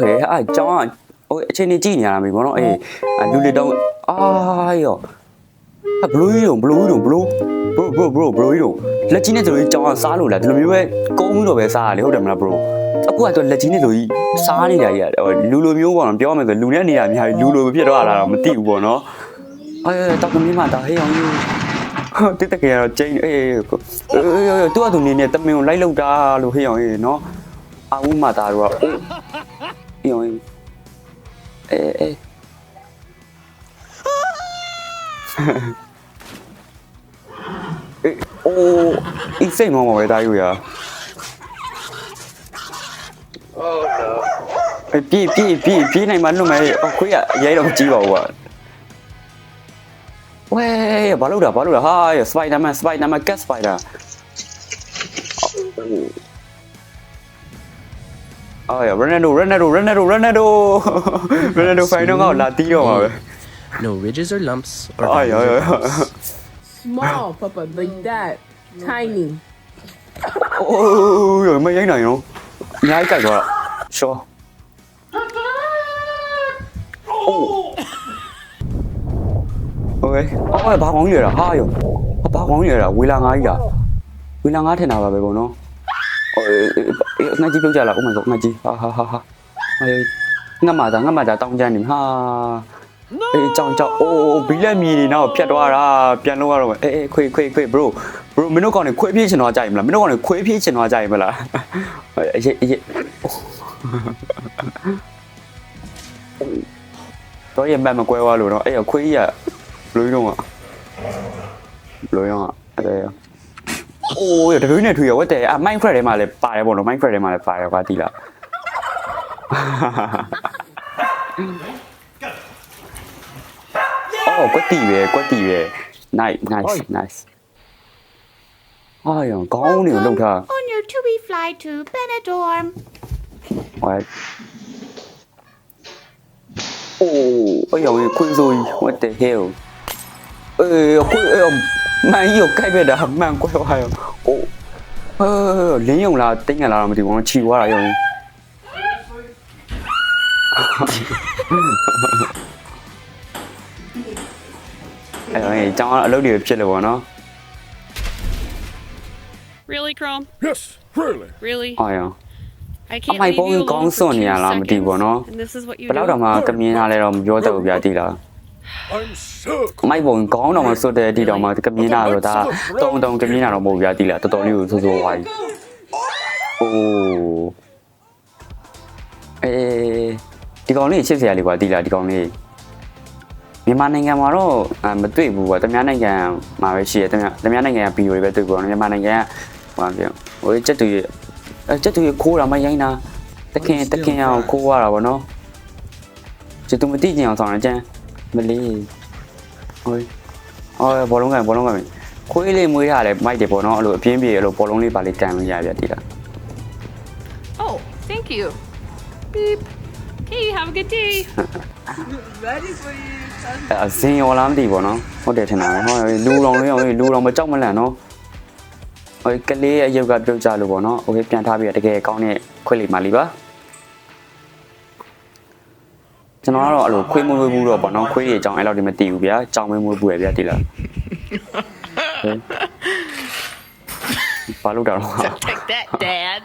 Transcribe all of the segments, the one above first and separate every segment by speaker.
Speaker 1: ဟဲ့အာကျောင်းကဟိုအချိန်ကြီးကြည့်နေရတာမေဘောနော်အေးအာလူတွေတော့အာယောအဘလူးကြီးတော့ဘလူးကြီးတော့ဘလူးဘရိုဘရိုဘရိုဘလူးကြီးတော့လက်ကြီးနဲ့ဆိုလို့ကျောင်းကစားလို့လားဒီလိုမျိုးပဲကုန်းပြီးတော့ပဲစားရလေဟုတ်တယ်မလားဘရိုအခုကတော့လက်ကြီးနဲ့ဆိုကြီးစားနေတာကြီးရတယ်လူလိုမျိုးပေါ့နော်ပြောရမယ်ဆိုလူနဲ့နေရာအများကြီးလူလိုဖြစ်တော့လာတော့မသိဘူးပေါ့နော်အဲတောက်ကမင်းမတာဟေးအောင်ကြီးဟုတ်တက်တကယ်တော့ကျင်းအေးအေးတူအတူနေနေတမင်ကိုလိုက်လောက်တာလို့ဟေးအောင်အေးနော်အာဦးမတာတော့အေး အေးအောင်အေးအေးအေးအေးအိုးအစ်စိတ်မောင်းပါပဲတာယူရ
Speaker 2: Oh no.
Speaker 1: အေးပြေးပြေးပြေးပြေးနိုင်မှလွတ်မယ်အခွေးကအရေးတော့မကြည့်ပါဘူးကွာဝဲဘာလို့တာဘာလို့တာဟာစပိုင်ဒါမန်စပိုင်ဒါမန်ကတ်စပိုင်ဒါ Ôi, Ronaldo, Ronaldo, Ronaldo, Ronaldo. Ronaldo phải nó ngọt là tí rồi mà.
Speaker 3: No ridges or lumps or
Speaker 1: Ôi,
Speaker 3: ôi, ôi.
Speaker 4: Small, Papa, like that. Tiny.
Speaker 1: Ôi, ôi, mấy cái này nó nhái cả rồi ạ. Sao? Okay. ôi bà con người là hai rồi bà con người là quy lang ai vậy quy lang ai thế nào là bà bồ nó ငါးထင်တာပါပဲပေါ့နော်အော်ငါကြီးပြုတ်ကြလား Oh my god ငါကြီးဟာဟာဟာဟာအေးငါမသာငါမသာတောင်းကြနေဟာအေးကြောင်ကြောင်အိုးဘီလက်မီနေတော့ဖြတ်သွားတာပြန်လို့ရတော့မယ်အေးအေးခွေခွေခွေ bro bro မင်းတို့ကောင်နေခွေးပြေးချင်တော့ကြိုက်မလားမင်းတို့ကောင်နေခွေးပြေးချင်တော့ကြိုက်မလားအေးအေးအေးတော့ရမမကွဲသွားလို့တော့အေးခွေးကြီးကဘလူးတော့ကဘလူးရောအဲ့ဒါ အိုးရတပင်းနဲ့ထွေရဝတ်တယ်အ Minecraft ထဲမှာလည်းပါတယ်ပေါ့နော် Minecraft ထဲမှာလည်းပါတယ်ကွာတီးလားအော်ကွက်တီပဲကွက်တီပဲ nice nice nice အာရောကောင်းနေလို့ထား
Speaker 5: On your to be flight to Benidorm.
Speaker 1: What? Oh, ôi dồi, quên rồi, what the hell? Ê, quên, ê, mang nhiều cái về đã mang quay hoài. Ồ, ơ, lính dùng là tính là làm thì nó chi quá rồi. Ê, ơi, trong đó lâu điều ဖြစ် rồi nó.
Speaker 6: Really, Chrome?
Speaker 2: Yes, really.
Speaker 6: Really?
Speaker 1: Ôi dồi.
Speaker 6: I can't
Speaker 1: mày
Speaker 6: leave
Speaker 1: bỗng
Speaker 6: you
Speaker 1: có
Speaker 6: alone
Speaker 1: sồn
Speaker 6: for two
Speaker 1: nhà làm gì của nó.
Speaker 6: seconds, and this is what you
Speaker 1: ဘယ်တော့
Speaker 6: do?
Speaker 1: တော့မှကမြင်လာလဲတော့မပြောတတ်ဘူးဗျာတိလား
Speaker 2: I'm so
Speaker 1: မိုက်ပုံကောင်းတော့မှစွတ်တဲ့အတီတော့မှကမြင်လာတော့ဒါတုံတုံကမြင်လာတော့မဟုတ်ဗျာတိလားတော်တော်လေးကိုဆိုးဆိုးဝါးကြီးအိုးအေးဒီကောင်လေးချစ်စရာလေးကွာတိလားဒီကောင်လေးမြန်မာနိုင်ငံမှာတော့အာမတွေ့ဘူးကွာတမန်နိုင်ငံမှာပဲရှိတယ်တမန်တမန်နိုင်ငံကဗီဒီယိုတွေပဲတွေ့ဘူးကွာမြန်မာနိုင်ငံကဟိုပါပြောဟိုချက်တူရအဲချက်တူရခိုးတာမရိုင်းတာတခင်တခင်အောင်ခိုးရတာဗောနော်ချစ်သူမသိကြအောင်ဆောင်ရကြမ်း မလေးဟိုအော်ဘောလုံးကန်ဘောလုံးကန်ခွေးလေးမွေးထားတယ်မိုက်တယ်ပေါ့နော်အဲ့လိုအပြင်းပြေအဲ့လိုဘောလုံးလေးပါလေးတန်လို့ရပြတိလား
Speaker 6: Oh, thank you. Beep. Okay, have a good day.
Speaker 4: Ready for you.
Speaker 1: အစင်ရောလားမသိဘူးနော်ဟုတ်တယ်ထင်တာပဲဟောလူတော်လေးအောင်လူတော်မကြောက်မလန့်နော်ဟိုကလေးရဲ့ရုပ်ကပြုတ်ကြလို့ပေါ့နော်โอเคပြန်ထားပြီးတကယ်ကောင်းတဲ့ခွေးလေးမှလीပါ ကျွန်တော်ကတော့အဲ့လိုခွေးမွေးမွေးဘူးတော့ပေါ့နော်ခွေးတွေအကြောင်းအဲ့လောက်တည်းမသိဘူးဗျာကြောင်မွေးမွေးဘူးရဗျာတိလားဘာလို့တာတော့
Speaker 6: Take that, Dad.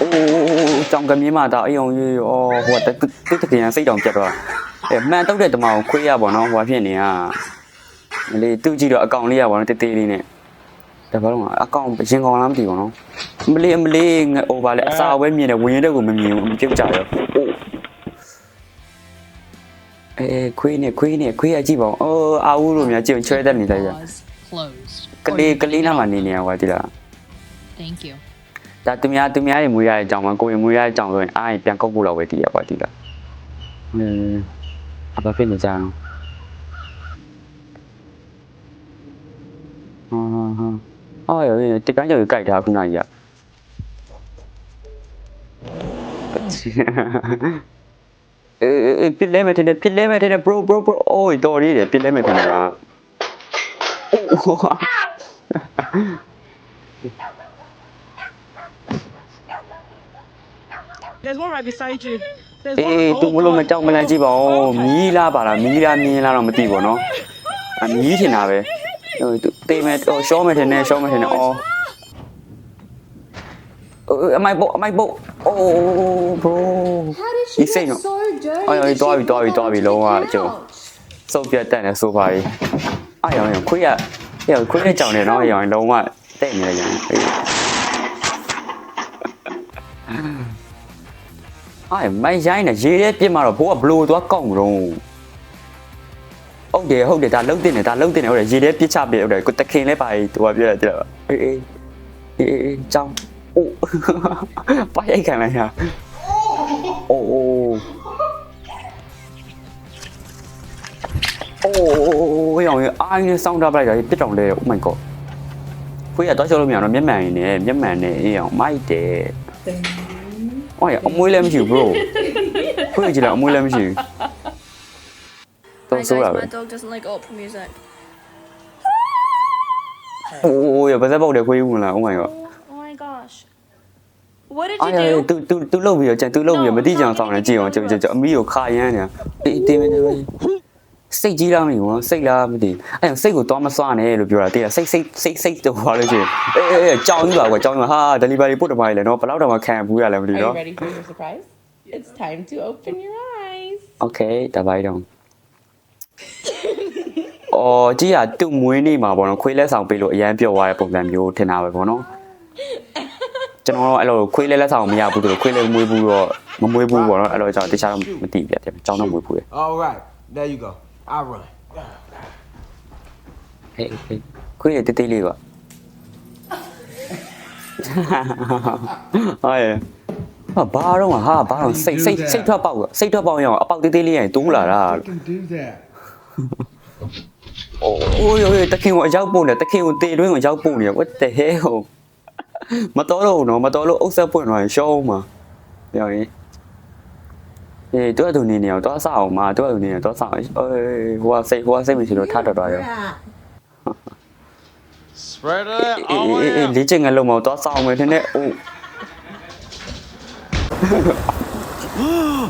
Speaker 1: အိုးကြောင်ကမြင်းမတာအေးအောင်ကြီးအော်ဟိုတက်တက်တကယ်စိတ်တောင်ပြတ်သွားအဲမှန်တော့တဲ့တမအောင်ခွေးရပေါ့နော်ဟိုဘာဖြစ်နေอ่ะမလေးသူ့ကြည့်တော့အကောင်လေးရပါတော့တေးသေးလေးနဲ့ ဒါဘာလို့အကောင်ရင်ကောင်လားမသိဘူးနော်မလေးမလေးငအိုပါလေအစာဝဲမြင်တယ်ဝင်ရတဲ့ကိုမမြင်ဘူးမပြုတ်ကြရောအိုးအဲခွေးနဲ့ခွေးနဲ့ခွေးအကြည့်ပါဦးအော်အာဦးလို့များကြည့်ချွဲတတ်နေတယ်ဗျ
Speaker 7: Claws closed.
Speaker 1: ကလေးကလေးနားမှာနေနေရကွာဒီလား
Speaker 7: Thank you.
Speaker 1: ဒါသူများသူများတွေမွေးရတဲ့အကြောင်းမှာကိုယ်ရင်မွေးရတဲ့အကြောင်းဆိုရင်အားရင်ပြန်ကုတ်ဖို့တော့ပဲတည်ရပါတည်လားဟင်းအဘဖြစ်နေကြအောင်ဟာဟာ အော်ရတကန်းကြော်ကြီးကြိုက်တာခုနကြီးကအေးပြစ်လဲမယ်တဲ့ပြစ်လဲမယ်တဲ့ bro bro bro အိုးတော်ရည်တယ်ပြစ်လဲမယ်တဲ့ကအိုး
Speaker 8: There's one right beside you. There's
Speaker 1: အေး
Speaker 8: one.
Speaker 1: သူဘလို့မကြောက်မလန့်ကြည့်ပါဦးမီးလားပါလားမီးလားမြင်းလားတော့မသိဘူးနော်အမီးထင်တာပဲဟိုသူတေးမယ်ဟိုရှောမယ်ထင်တယ်ရှောမယ်ထင်တယ်အော်အမိုက်ပု တ်အမိုက်ပုတ်အိုး bro
Speaker 5: How did
Speaker 1: You
Speaker 5: she
Speaker 1: say
Speaker 5: get
Speaker 1: no.
Speaker 5: so dirty?
Speaker 1: Oh, yeah,
Speaker 5: Did
Speaker 1: you
Speaker 5: she
Speaker 1: do it, do it,
Speaker 5: fall
Speaker 1: do it,
Speaker 5: on
Speaker 1: long
Speaker 5: the
Speaker 1: ah, Joe.
Speaker 5: couch?
Speaker 1: စုပ်ပြတ်တက်နေဆိုပါရီအားရောင်ရောင်ခွေးရဟဲ့ခွေးနဲ့ကြောင်နေတော့ရောင်လုံးဝတဲ့နေရရောင် ဟေးအဲ့မိုင်းရိုင်းနေရေထဲပြစ်မှာတော့ဘိုးကဘလို့သွားကောက်မလို့ဟုတ်တယ်ဟုတ်တယ်ဒါလုံးတင်တယ်ဒါလုံးတင်တယ်ဟုတ်တယ်ရေထဲပြစ်ချပြဟုတ်တယ်ကိုတခင်လဲပါရီသူကပြောတယ်တဲ့အေးအေးအေးအေးကြောင်အိုးပါရိုက်ခံလိုက်ရအိုးအိုး โอ้ยအောင်အိုင်းနဲ့စောင်းထားပလိုက်တာပြစ်တောင်လဲ Oh my god ခွေးရတော့ချောလို့မရတော့မျက်မှန်ရင်းနဲ့မျက်မှန်နဲ့အေးအောင်မိုက်တယ်။အော်ရအမွေးလည်းမရှိဘူး bro ။ခွေးကြည့်လိုက်အမွေးလည်းမရှိဘူး။ တုံးဆိုးတာပဲ
Speaker 9: my dog doesn't like opera music
Speaker 1: โอ้โหရပါသက်ပေါက်တယ်ခွေးဝင်လာ oh my god
Speaker 9: oh my gosh what did
Speaker 1: အာ
Speaker 9: you
Speaker 1: ရ
Speaker 9: do
Speaker 1: တူတူတူလှုပ်ပြီးတော့ကြံတူလှုပ်ပြီးတော့မတိကြအောင်ဆောင်းတယ်ကြည့်အောင်ကြည့်ကြည့်အမီကိုခါရမ်းနေတာအေးတင်းနေတယ်စိတ်ကြီးလားမသိဘူးနော်စိတ်လားမသိဘူးအဲ့ဒါစိတ်ကိုသွားမစွာနဲ့လို့ပြောတာတေးကစိတ်စိတ်စိတ်စိတ်တော့ပါလို့ရှိရင်အေးအေးကြောင်ကြီးပါကွာကြောင်ကြီးပါဟာ delivery ပို့တမားကြီးလဲနော်ဘယ်လောက်တော့မှခံဘူးရလဲမသိ
Speaker 4: Are
Speaker 1: ဘူး
Speaker 4: you နော် ready for your surprise? It's time to open your eyes.
Speaker 1: okay တပိုင်းတော့ အော်ကြည့်ရသူ့မွေးနေ့မှာပေါ့နော်ခွေးလက်ဆောင်ပေးလို့အရန်ပြော့သွားတဲ့ပုံစံမျိုးထင်တာပဲပေါ့နော်ကျွန်တော်တော့အဲ့လိုခွေးလက်လက်ဆောင်မရဘူးသူတို့ခွေးလက်မွေးဘူးတော့မမွေးဘူးပေါ့နော်အဲ့လိုကြောင့်တခြားတော့မသိပြတယ်ကြောင်းတော့မွေးဘူးလေ
Speaker 10: All right, there you go. I run.
Speaker 1: ဟေးဟေးခွေးရတေးသေးလေးပါဟာရဟာဘာတော့ဟာဘာတော့စိတ်စိတ်စိတ်ထွက်ပေါက်စိတ်ထွက်ပေါက်ရအောင်အပေါက်သေးသေးလေးရင်တိုးလာတာ
Speaker 2: can do that.
Speaker 1: ui ui tao Ôi ôi, giáo ngoại này, takip ti đối ngoại giáo bù này, quá tệ hell? Mà tối đâu nó, mà tối đâu ốc xe bùn hỏi show mà. Rồi. Ê, tôi tụi này nhiều, tôi sao mà tôi tụi này tôi sao?
Speaker 2: ơi hoa
Speaker 1: xe, hoa xe mình chỉ nó thắt được rồi. Lý trình ngày lùng màu tôi sao mới thế này.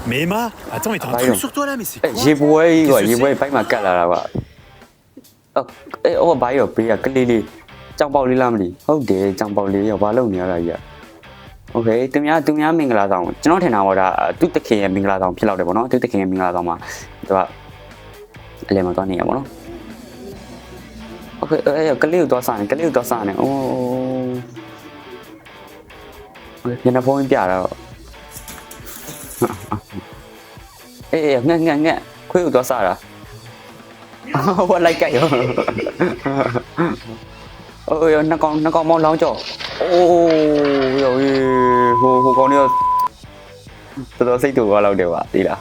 Speaker 11: Mais ma, attends, mais t'es
Speaker 1: en
Speaker 11: train sur toi là, mais c'est quoi
Speaker 1: J'ai boué, j'ai boué,
Speaker 11: pas que
Speaker 1: ma cale là, là, là. အေးဟိုဘာရောပေးရကလေးလေးကြောင်ပေါက်လေးလားမသိဟုတ်တယ်ကြောင်ပေါက်လေးရောဘာလုပ်နေရတာကြီးอ่ะ โอเคသူများသူများမင်္ဂလာဆောင်ကျွန်တော်ထင်တာပေါ့ဒါသူတခင်ရဲ့မင်္ဂလာဆောင်ဖြစ်လောက်တယ်ပေါ့နော်သူတခင်ရဲ့မင်္ဂလာဆောင်မှာသူကအလဲမှာသွားနေရပေါ့နော်โอเคအဲကလေးကိုသွားစားနေကလေးကိုသွားစားနေအိုးညနေဖုန်းပြတော့အေးငက်ငက်ငက်ခွေးကိုသွားစားတာ ဟိုလိုက်ကြရောအိုးရနှကောင်နှကောင်မောင်းလောင်းကြောအိုးရောဟိုဟိုကောင်လေးတော်တော်စိတ်တူသွားလောက်တယ်ပါဒီလား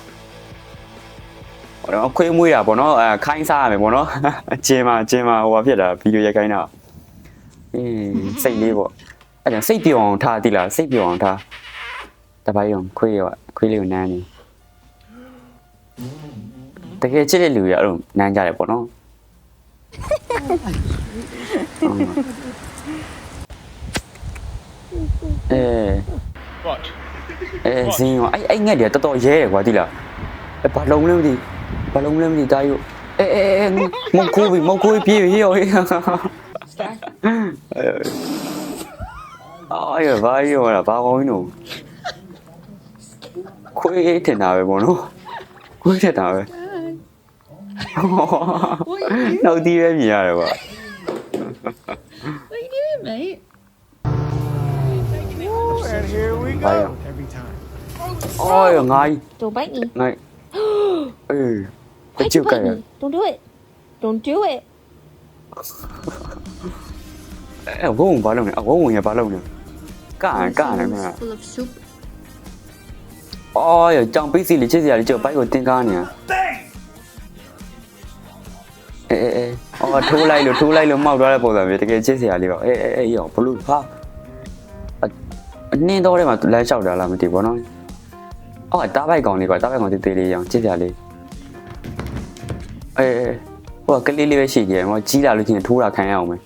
Speaker 1: ဟိုတော့ခွေးမွေးတာပေါ့နော်အဲခိုင်းစားရမယ်ပေါ့နော်အချင်းမှာအချင်းမှာဟိုဘာဖြစ်တာဗီဒီယိုရိုက်ခိုင်းတာအေးစိတ်လေးပေါ့အဲ့ဒါစိတ်ပြောင်းအောင်ထားတိလားစိတ်ပြောင်းအောင်ထားတပိုင်းရောခွေးရောခွေးလေးကိုနမ်းနေ တကယ်ချစ်တဲ့လူရအဲ့လိုနမ်းကြတယ်ပေါ့နော်အဲ
Speaker 2: What?
Speaker 1: အဲဇင်းရောအဲ့အဲ့ငက်တွေတော်တော်ရဲတယ်ကွာတိလားအဲဘာလုံးလဲမသိဘာလုံးလဲမသိတာယူအဲအဲအဲမုတ်ကိုပြီးမုတ်ကိုပြေးပြီးရောအာရဘာရောလားဘာကောင်းလို့ခွေးတင်တာပဲပေါ့နော်ခွေးတင်တာပဲ နောက်တီးပဲမြင်ရတယ်ကွာ
Speaker 7: What are you doing, mate?
Speaker 2: And here we
Speaker 1: go.
Speaker 2: Every time.
Speaker 1: အော်ငါ
Speaker 5: Don't bite me.
Speaker 1: ငါအေး
Speaker 5: Why'd
Speaker 1: ကြ
Speaker 5: you
Speaker 1: ည့်ကြရ
Speaker 5: bite me? Don't do it. Don't do it.
Speaker 1: အဲဝုံဘာလုပ်နေအဝုံဝင်ရဘာလုပ်နေကန်ကန်နေမှာ
Speaker 9: Full of soup.
Speaker 1: အော်ရကြောင်ပိတ်စီလေးချစ်စရာလေးကြောက်ဘိုက်ကိုတင်ကားနေ အေးအေးအော်ထိုးလိုက်လို့ထိုးလိုက်လို့မောက်သွားတဲ့ပုံစံမျိုးတကယ်ချစ်စရာလေးပါအေးအေးအေးရောဘလူးဟာအနှင်းတော့ထဲမှာလမ်းလျှောက်တာလားမသိဘူးနော်အော်တားဘိုက်ကောင်လေးကွာတားဘိုက်ကောင်တေးသေးလေးရောင်ချစ်စရာလေးအေးဟိုကလေးလေးပဲရှိတယ်မောကြီးလာလို့ချင်းထိုးတာခံရအောင်မယ်